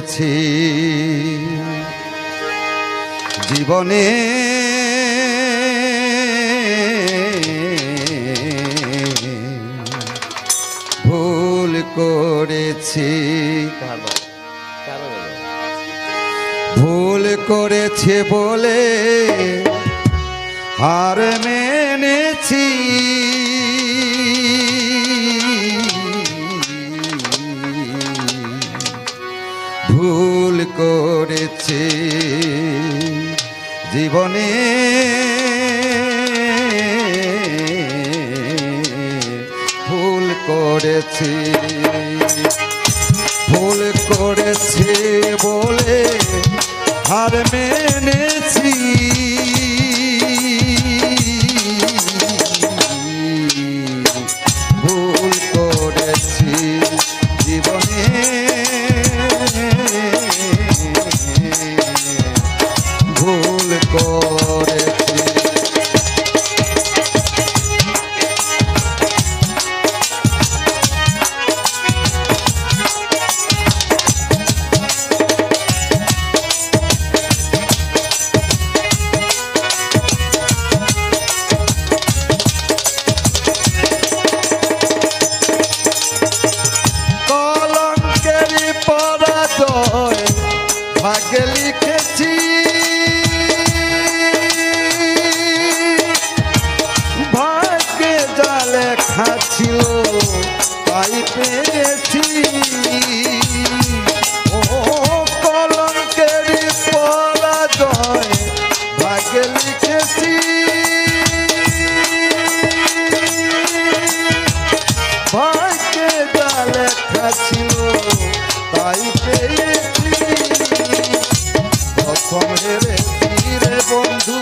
করেছি। জীবনে ভুল করেছি। ভুল করেছে বলে হার মেনেছি। জীবনে। ভুল করেছি ভুল করেছি বলে হার মেনেছি লেখা ছিল তাই পেয়েছি। প্রথম হেরেছি রে বন্ধু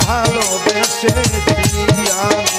ভালোবেসেছি আমি।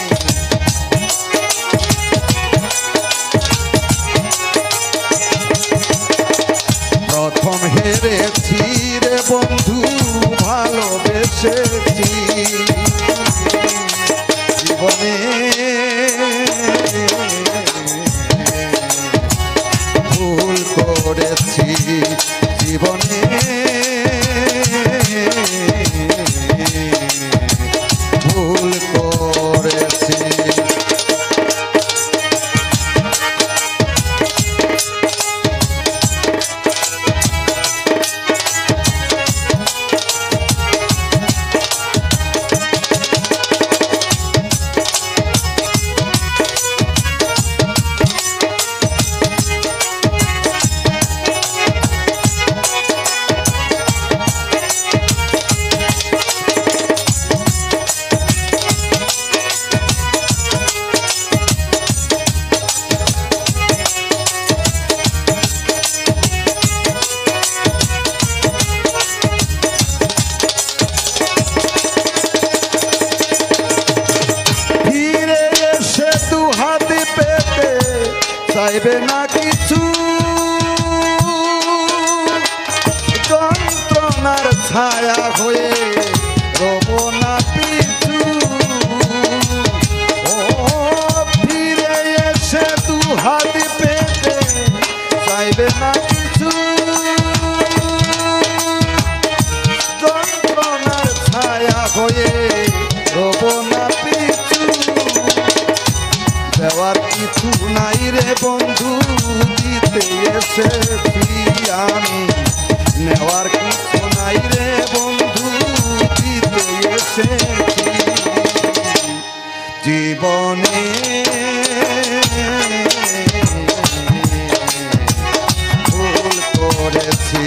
চাইবে না কিছু। যন্ত্রণার ছায়া হয়ে বন্ধু দিতে এসে আমি। নেওয়ার কিছু নাই রে বন্ধু দিতে এসে জীবনে ভুল করেছি।